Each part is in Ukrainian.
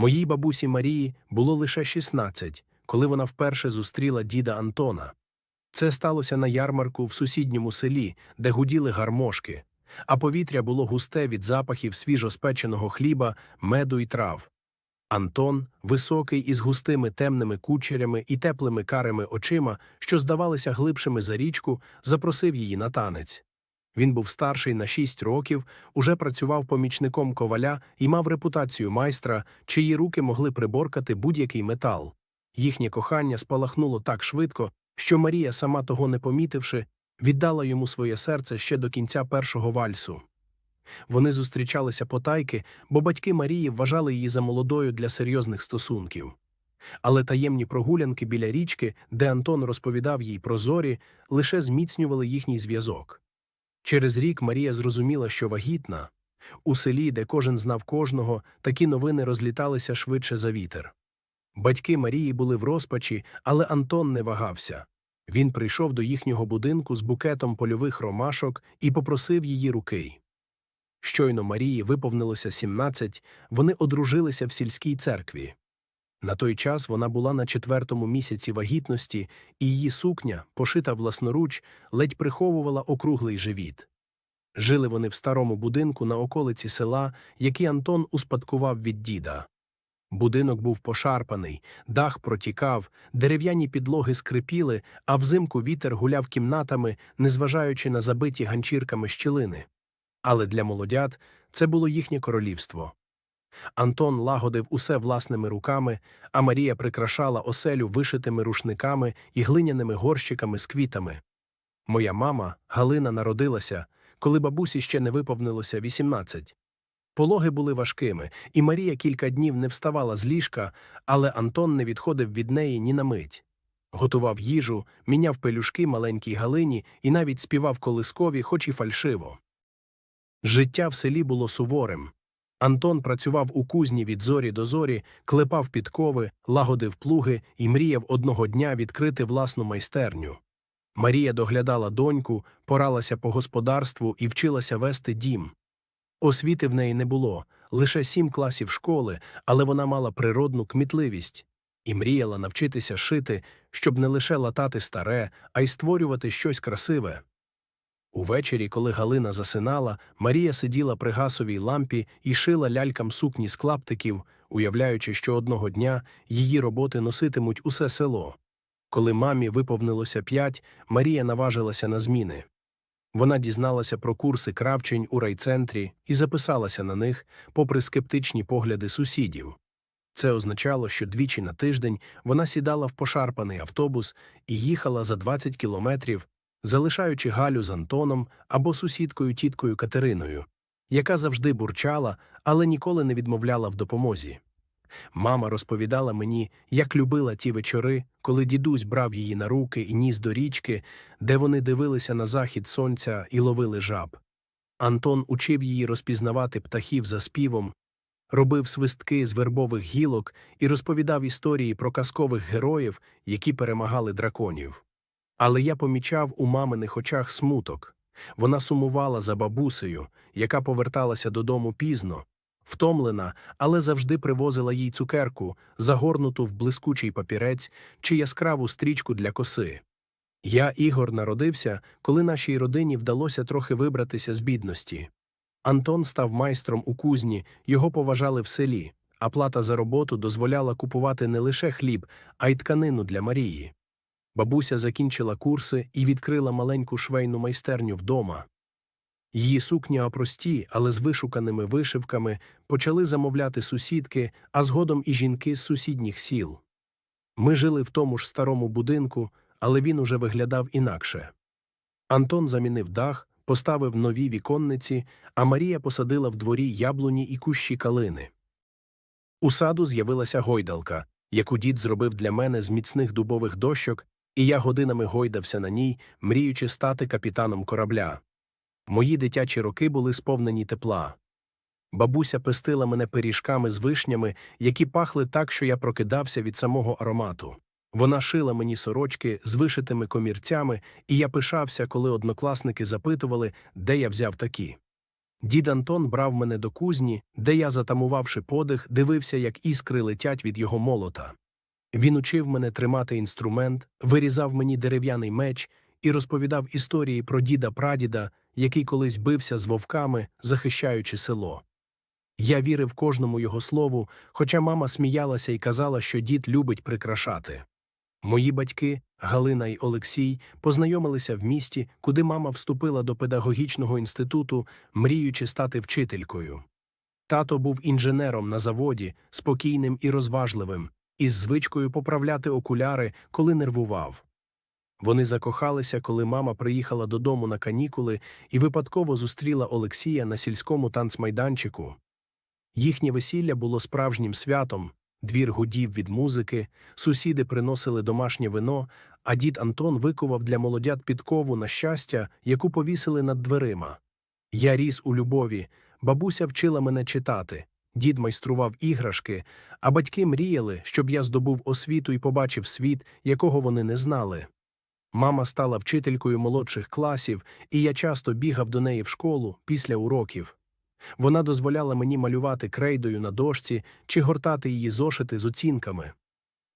Моїй бабусі Марії було лише 16, коли вона вперше зустріла діда Антона. Це сталося на ярмарку в сусідньому селі, де гуділи гармошки, а повітря було густе від запахів свіжоспеченого хліба, меду і трав. Антон, високий із густими темними кучерями і теплими карими очима, що здавалися глибшими за річку, запросив її на танець. Він був старший на шість років, уже працював помічником коваля і мав репутацію майстра, чиї руки могли приборкати будь-який метал. Їхнє кохання спалахнуло так швидко, що Марія, сама того не помітивши, віддала йому своє серце ще до кінця першого вальсу. Вони зустрічалися потайки, бо батьки Марії вважали її за молодою для серйозних стосунків. Але таємні прогулянки біля річки, де Антон розповідав їй про зорі, лише зміцнювали їхній зв'язок. Через рік Марія зрозуміла, що вагітна. У селі, де кожен знав кожного, такі новини розліталися швидше за вітер. Батьки Марії були в розпачі, але Антон не вагався. Він прийшов до їхнього будинку з букетом польових ромашок і попросив її руки. Щойно Марії виповнилося 17, вони одружилися в сільській церкві. На той час вона була на четвертому місяці вагітності, і її сукня, пошита власноруч, ледь приховувала округлий живіт. Жили вони в старому будинку на околиці села, який Антон успадкував від діда. Будинок був пошарпаний, дах протікав, дерев'яні підлоги скрипіли, а взимку вітер гуляв кімнатами, незважаючи на забиті ганчірками щілини. Але для молодят це було їхнє королівство. Антон лагодив усе власними руками, а Марія прикрашала оселю вишитими рушниками і глиняними горщиками з квітами. Моя мама, Галина, народилася, коли бабусі ще не виповнилося 18. Пологи були важкими, і Марія кілька днів не вставала з ліжка, але Антон не відходив від неї ні на мить. Готував їжу, міняв пелюшки маленькій Галині і навіть співав колискові, хоч і фальшиво. Життя в селі було суворим. Антон працював у кузні від зорі до зорі, клепав підкови, лагодив плуги і мріяв одного дня відкрити власну майстерню. Марія доглядала доньку, поралася по господарству і вчилася вести дім. Освіти в неї не було, лише сім класів школи, але вона мала природну кмітливість і мріяла навчитися шити, щоб не лише латати старе, а й створювати щось красиве. Увечері, коли Галина засинала, Марія сиділа при гасовій лампі і шила лялькам сукні з клаптиків, уявляючи, що одного дня її роботи носитимуть усе село. Коли мамі виповнилося п'ять, Марія наважилася на зміни. Вона дізналася про курси кравчень у райцентрі і записалася на них, попри скептичні погляди сусідів. Це означало, що двічі на тиждень вона сідала в пошарпаний автобус і їхала за 20 кілометрів, залишаючи Галю з Антоном або сусідкою тіткою Катериною, яка завжди бурчала, але ніколи не відмовляла в допомозі. Мама розповідала мені, як любила ті вечори, коли дідусь брав її на руки і ніс до річки, де вони дивилися на захід сонця і ловили жаб. Антон учив її розпізнавати птахів за співом, робив свистки з вербових гілок і розповідав історії про казкових героїв, які перемагали драконів. Але я помічав у маминих очах смуток. Вона сумувала за бабусею, яка поверталася додому пізно, втомлена, але завжди привозила їй цукерку, загорнуту в блискучий папірець чи яскраву стрічку для коси. Я, Ігор, народився, коли нашій родині вдалося трохи вибратися з бідності. Антон став майстром у кузні, його поважали в селі, а плата за роботу дозволяла купувати не лише хліб, а й тканину для Марії. Бабуся закінчила курси і відкрила маленьку швейну майстерню вдома. Її сукня прості, але з вишуканими вишивками почали замовляти сусідки, а згодом і жінки з сусідніх сіл. Ми жили в тому ж старому будинку, але він уже виглядав інакше. Антон замінив дах, поставив нові віконниці, а Марія посадила в дворі яблуні і кущі калини. У саду з'явилася гойдалка, яку дід зробив для мене з міцних дубових дощок, і я годинами гойдався на ній, мріючи стати капітаном корабля. Мої дитячі роки були сповнені тепла. Бабуся пестила мене пиріжками з вишнями, які пахли так, що я прокидався від самого аромату. Вона шила мені сорочки з вишитими комірцями, і я пишався, коли однокласники запитували, де я взяв такі. Дід Антон брав мене до кузні, де я, затамувавши подих, дивився, як іскри летять від його молота. Він учив мене тримати інструмент, вирізав мені дерев'яний меч і розповідав історії про діда прадіда, який колись бився з вовками, захищаючи село. Я вірив кожному його слову, хоча мама сміялася і казала, що дід любить прикрашати. Мої батьки, Галина і Олексій, познайомилися в місті, куди мама вступила до педагогічного інституту, мріючи стати вчителькою. Тато був інженером на заводі, спокійним і розважливим, із звичкою поправляти окуляри, коли нервував. Вони закохалися, коли мама приїхала додому на канікули і випадково зустріла Олексія на сільському танцмайданчику. Їхнє весілля було справжнім святом, двір гудів від музики, сусіди приносили домашнє вино, а дід Антон викував для молодят підкову на щастя, яку повісили над дверима. Я ріс у любові, бабуся вчила мене читати, дід майстрував іграшки, а батьки мріяли, щоб я здобув освіту і побачив світ, якого вони не знали. Мама стала вчителькою молодших класів, і я часто бігав до неї в школу після уроків. Вона дозволяла мені малювати крейдою на дошці чи гортати її зошити з оцінками.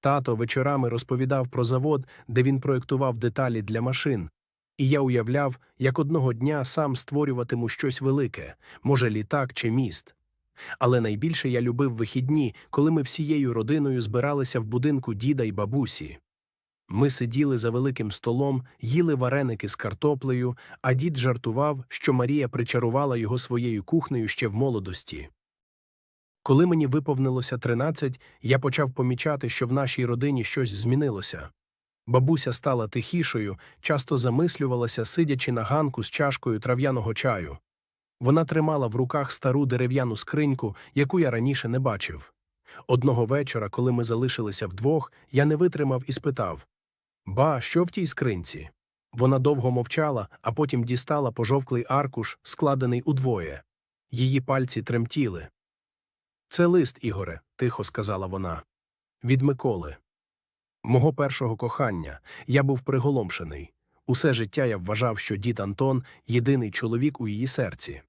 Тато вечорами розповідав про завод, де він проєктував деталі для машин, і я уявляв, як одного дня сам створюватиму щось велике, може, літак чи міст. Але найбільше я любив вихідні, коли ми всією родиною збиралися в будинку діда й бабусі. Ми сиділи за великим столом, їли вареники з картоплею, а дід жартував, що Марія причарувала його своєю кухнею ще в молодості. Коли мені виповнилося 13, я почав помічати, що в нашій родині щось змінилося. Бабуся стала тихішою, часто замислювалася, сидячи на ганку з чашкою трав'яного чаю. Вона тримала в руках стару дерев'яну скриньку, яку я раніше не бачив. Одного вечора, коли ми залишилися вдвох, я не витримав і спитав Ба, що в тій скринці? Вона довго мовчала, а потім дістала пожовклий аркуш, складений удвоє. Її пальці тремтіли. Це лист, Ігоре, тихо сказала вона. Від Миколи. Мого першого кохання. Я був приголомшений. Усе життя я вважав, що дід Антон єдиний чоловік у її серці.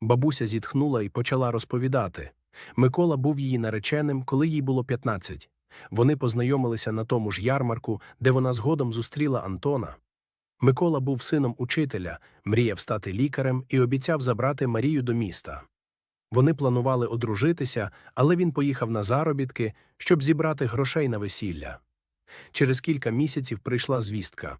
Бабуся зітхнула і почала розповідати. Микола був її нареченим, коли їй було 15. Вони познайомилися на тому ж ярмарку, де вона згодом зустріла Антона. Микола був сином учителя, мріяв стати лікарем і обіцяв забрати Марію до міста. Вони планували одружитися, але він поїхав на заробітки, щоб зібрати грошей на весілля. Через кілька місяців прийшла звістка.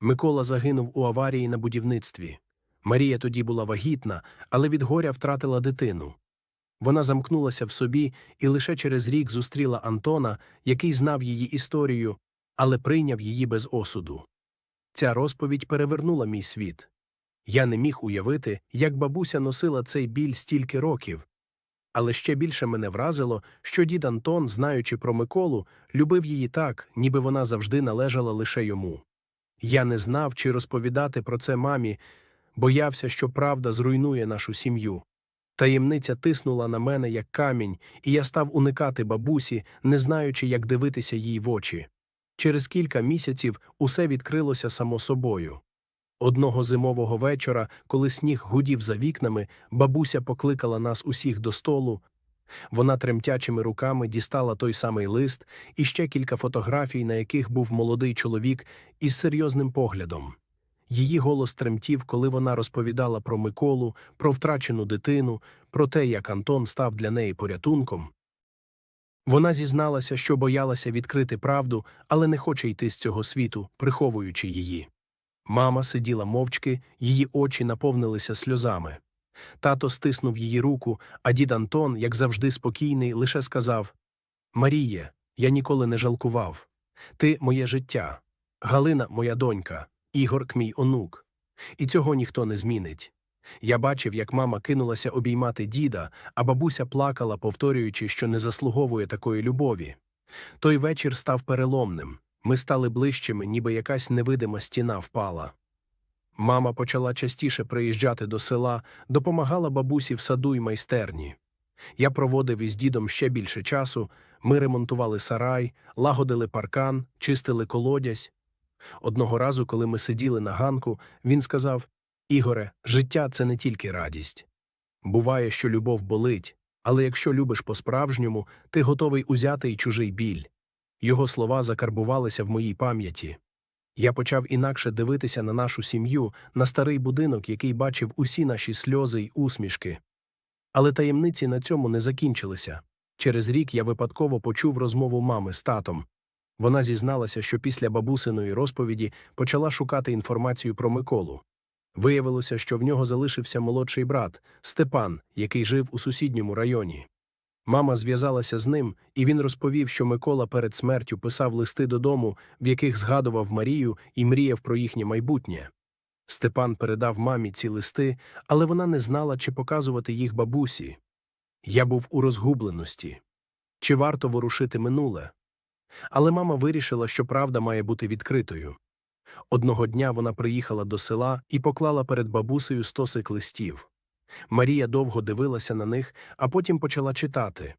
Микола загинув у аварії на будівництві. Марія тоді була вагітна, але від горя втратила дитину. Вона замкнулася в собі і лише через рік зустріла Антона, який знав її історію, але прийняв її без осуду. Ця розповідь перевернула мій світ. Я не міг уявити, як бабуся носила цей біль стільки років. Але ще більше мене вразило, що дід Антон, знаючи про Миколу, любив її так, ніби вона завжди належала лише йому. Я не знав, чи розповідати про це мамі, боявся, що правда зруйнує нашу сім'ю. Таємниця тиснула на мене, як камінь, і я став уникати бабусі, не знаючи, як дивитися їй в очі. Через кілька місяців усе відкрилося само собою. Одного зимового вечора, коли сніг гудів за вікнами, бабуся покликала нас усіх до столу. Вона тремтячими руками дістала той самий лист і ще кілька фотографій, на яких був молодий чоловік із серйозним поглядом. Її голос тремтів, коли вона розповідала про Миколу, про втрачену дитину, про те, як Антон став для неї порятунком. Вона зізналася, що боялася відкрити правду, але не хоче йти з цього світу, приховуючи її. Мама сиділа мовчки, її очі наповнилися сльозами. Тато стиснув її руку, а дід Антон, як завжди спокійний, лише сказав Маріє, я ніколи не жалкував. Ти моє життя. Галина, моя донька, Ігор мій онук. І цього ніхто не змінить. Я бачив, як мама кинулася обіймати діда, а бабуся плакала, повторюючи, що не заслуговує такої любові. Той вечір став переломним. Ми стали ближчими, ніби якась невидима стіна впала. Мама почала частіше приїжджати до села, допомагала бабусі в саду й майстерні. Я проводив із дідом ще більше часу, ми ремонтували сарай, лагодили паркан, чистили колодязь. Одного разу, коли ми сиділи на ганку, він сказав Ігоре, життя це не тільки радість. Буває, що любов болить, але якщо любиш по-справжньому, ти готовий узяти й чужий біль. Його слова закарбувалися в моїй пам'яті. Я почав інакше дивитися на нашу сім'ю, на старий будинок, який бачив усі наші сльози й усмішки. Але таємниці на цьому не закінчилися. Через рік я випадково почув розмову мами з татом. Вона зізналася, що після бабусиної розповіді почала шукати інформацію про Миколу. Виявилося, що в нього залишився молодший брат Степан, який жив у сусідньому районі. Мама зв'язалася з ним, і він розповів, що Микола перед смертю писав листи додому, в яких згадував Марію і мріяв про їхнє майбутнє. Степан передав мамі ці листи, але вона не знала, чи показувати їх бабусі. Я був у розгубленості. Чи варто ворушити минуле? Але мама вирішила, що правда має бути відкритою. Одного дня вона приїхала до села і поклала перед бабусею стосик листів. Марія довго дивилася на них, а потім почала читати.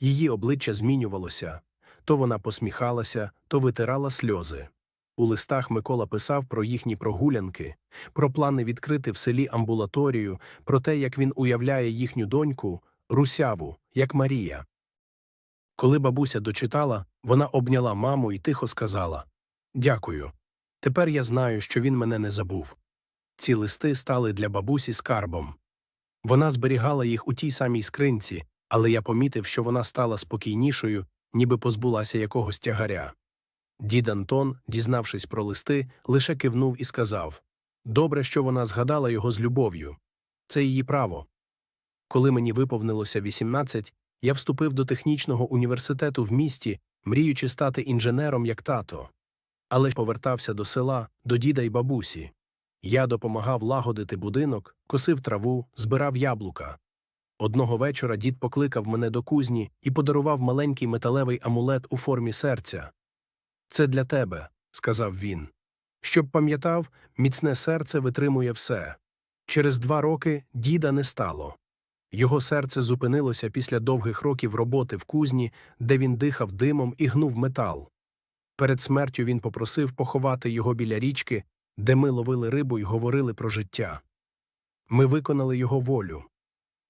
Її обличчя змінювалося то вона посміхалася, то витирала сльози. У листах Микола писав про їхні прогулянки, про плани відкрити в селі амбулаторію, про те, як він уявляє їхню доньку, русяву, як Марія. Коли бабуся дочитала, вона обняла маму і тихо сказала Дякую. Тепер я знаю, що він мене не забув. Ці листи стали для бабусі скарбом. Вона зберігала їх у тій самій скринці, але я помітив, що вона стала спокійнішою, ніби позбулася якогось тягаря. Дід Антон, дізнавшись про листи, лише кивнув і сказав Добре, що вона згадала його з любов'ю. Це її право. Коли мені виповнилося 18, я вступив до технічного університету в місті, мріючи стати інженером як тато. Але повертався до села, до діда й бабусі. Я допомагав лагодити будинок, косив траву, збирав яблука. Одного вечора дід покликав мене до кузні і подарував маленький металевий амулет у формі серця. Це для тебе, сказав він. Щоб пам'ятав, міцне серце витримує все. Через два роки діда не стало. Його серце зупинилося після довгих років роботи в кузні, де він дихав димом і гнув метал. Перед смертю він попросив поховати його біля річки, де ми ловили рибу й говорили про життя. Ми виконали його волю.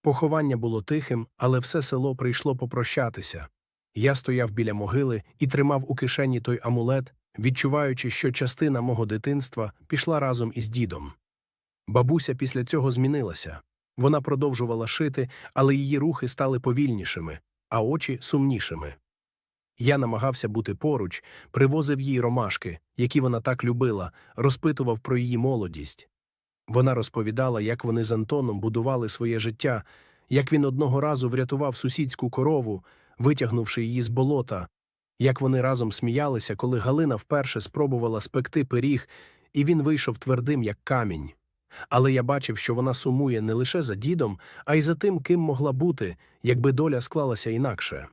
Поховання було тихим, але все село прийшло попрощатися. Я стояв біля могили і тримав у кишені той амулет, відчуваючи, що частина мого дитинства пішла разом із дідом. Бабуся після цього змінилася. Вона продовжувала шити, але її рухи стали повільнішими, а очі сумнішими. Я намагався бути поруч, привозив їй ромашки, які вона так любила, розпитував про її молодість. Вона розповідала, як вони з Антоном будували своє життя, як він одного разу врятував сусідську корову, витягнувши її з болота, як вони разом сміялися, коли Галина вперше спробувала спекти пиріг, і він вийшов твердим, як камінь. Але я бачив, що вона сумує не лише за дідом, а й за тим, ким могла бути, якби доля склалася інакше.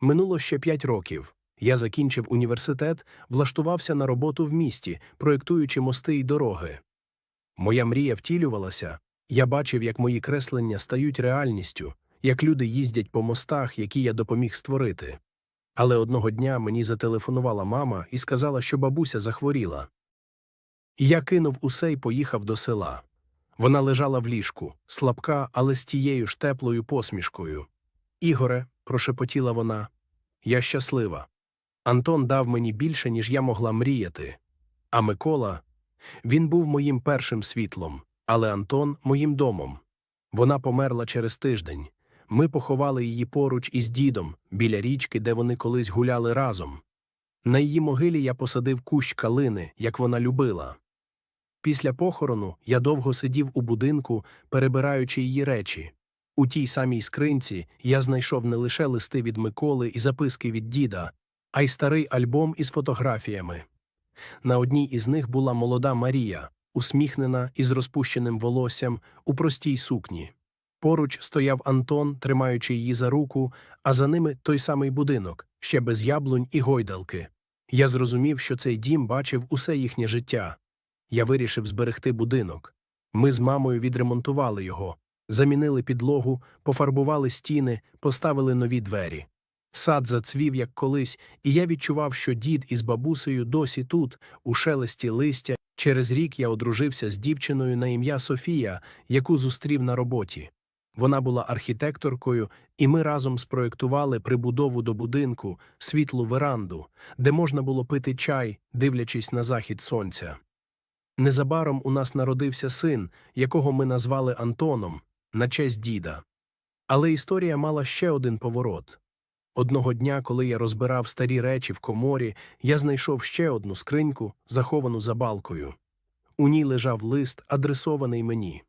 Минуло ще п'ять років. Я закінчив університет, влаштувався на роботу в місті, проєктуючи мости й дороги. Моя мрія втілювалася, я бачив, як мої креслення стають реальністю, як люди їздять по мостах, які я допоміг створити. Але одного дня мені зателефонувала мама і сказала, що бабуся захворіла. Я кинув усе й поїхав до села. Вона лежала в ліжку, слабка, але з тією ж теплою посмішкою. Ігоре, прошепотіла вона, я щаслива. Антон дав мені більше, ніж я могла мріяти. А Микола він був моїм першим світлом, але Антон моїм домом. Вона померла через тиждень. Ми поховали її поруч із дідом, біля річки, де вони колись гуляли разом. На її могилі я посадив кущ калини, як вона любила. Після похорону я довго сидів у будинку, перебираючи її речі. У тій самій скринці я знайшов не лише листи від Миколи і записки від діда, а й старий альбом із фотографіями. На одній із них була молода Марія, усміхнена із розпущеним волоссям у простій сукні. Поруч стояв Антон, тримаючи її за руку, а за ними той самий будинок, ще без яблунь і гойдалки. Я зрозумів, що цей дім бачив усе їхнє життя. Я вирішив зберегти будинок. Ми з мамою відремонтували його, замінили підлогу, пофарбували стіни, поставили нові двері. Сад зацвів, як колись, і я відчував, що дід із бабусею досі тут, у шелесті листя. Через рік я одружився з дівчиною на ім'я Софія, яку зустрів на роботі. Вона була архітекторкою, і ми разом спроєктували прибудову до будинку, світлу веранду, де можна було пити чай, дивлячись на захід сонця. Незабаром у нас народився син, якого ми назвали Антоном, на честь діда. Але історія мала ще один поворот. Одного дня, коли я розбирав старі речі в коморі, я знайшов ще одну скриньку, заховану за балкою. У ній лежав лист, адресований мені.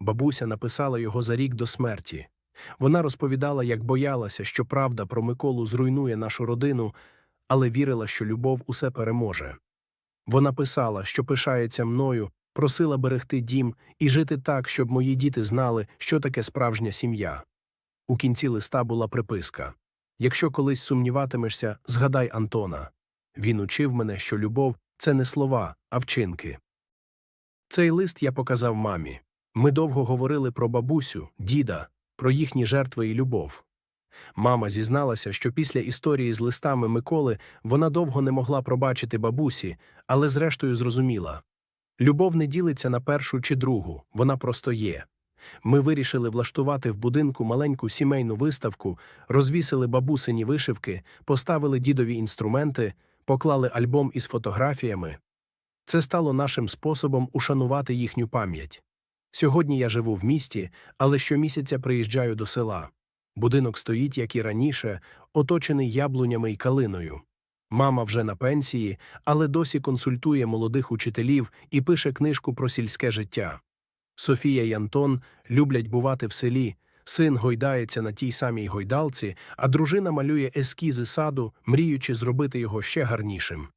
Бабуся написала його за рік до смерті. Вона розповідала, як боялася, що правда про Миколу зруйнує нашу родину, але вірила, що любов усе переможе. Вона писала, що пишається мною, просила берегти дім і жити так, щоб мої діти знали, що таке справжня сім'я. У кінці листа була приписка Якщо колись сумніватимешся, згадай Антона. Він учив мене, що любов це не слова, а вчинки. Цей лист я показав мамі. Ми довго говорили про бабусю, діда, про їхні жертви і любов. Мама зізналася, що після історії з листами Миколи вона довго не могла пробачити бабусі, але зрештою зрозуміла любов не ділиться на першу чи другу, вона просто є. Ми вирішили влаштувати в будинку маленьку сімейну виставку, розвісили бабусині вишивки, поставили дідові інструменти, поклали альбом із фотографіями. Це стало нашим способом ушанувати їхню пам'ять. Сьогодні я живу в місті, але щомісяця приїжджаю до села. Будинок стоїть, як і раніше, оточений яблунями й калиною. Мама вже на пенсії, але досі консультує молодих учителів і пише книжку про сільське життя. Софія й Антон люблять бувати в селі, син гойдається на тій самій гойдалці, а дружина малює ескізи саду, мріючи зробити його ще гарнішим.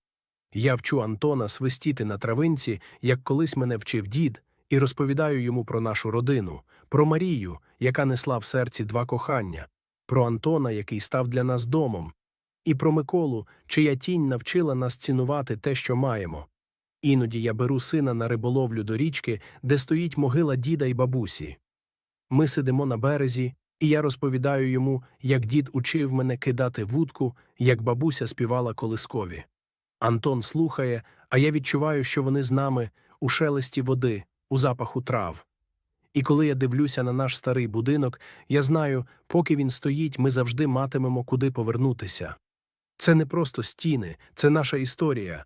Я вчу Антона свистіти на травинці, як колись мене вчив дід, і розповідаю йому про нашу родину, про Марію, яка несла в серці два кохання, про Антона, який став для нас домом, і про Миколу, чия тінь навчила нас цінувати те, що маємо. Іноді я беру сина на риболовлю до річки, де стоїть могила діда й бабусі. Ми сидимо на березі, і я розповідаю йому, як дід учив мене кидати вудку, як бабуся співала колискові. Антон слухає, а я відчуваю, що вони з нами у шелесті води, у запаху трав. І коли я дивлюся на наш старий будинок, я знаю, поки він стоїть, ми завжди матимемо куди повернутися. Це не просто стіни, це наша історія